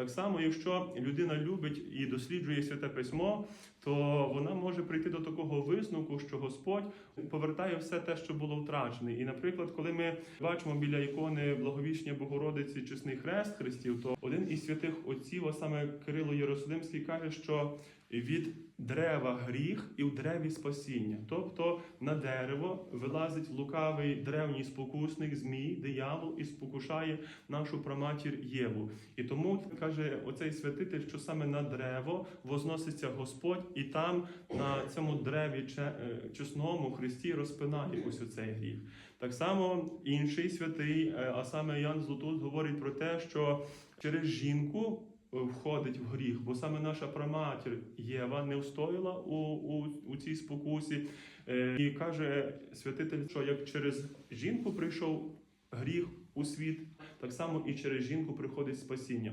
Так само, якщо людина любить і досліджує святе письмо, то вона може прийти до такого висновку, що Господь повертає все те, що було втрачене. І, наприклад, коли ми бачимо біля ікони Благовіщення Богородиці Чесний Хрест Христів, то один із святих отців, а саме Кирило Єрусалимський, каже, що від дерева гріх і в древі спасіння. Тобто на дерево вилазить лукавий древній спокусник, змій, диявол і спокушає нашу праматір Єву. І тому каже оцей святитель, що саме на дерево возноситься Господь, і там на цьому древі е, чесному Христі розпинає ось оцей гріх. Так само інший святий, е, а саме Ян Златоуст, говорить про те, що через жінку входить в гріх, бо саме наша праматір Єва не встояла у, у, у цій спокусі. Е, І каже святитель, що як через жінку прийшов гріх у світ, так само і через жінку приходить спасіння.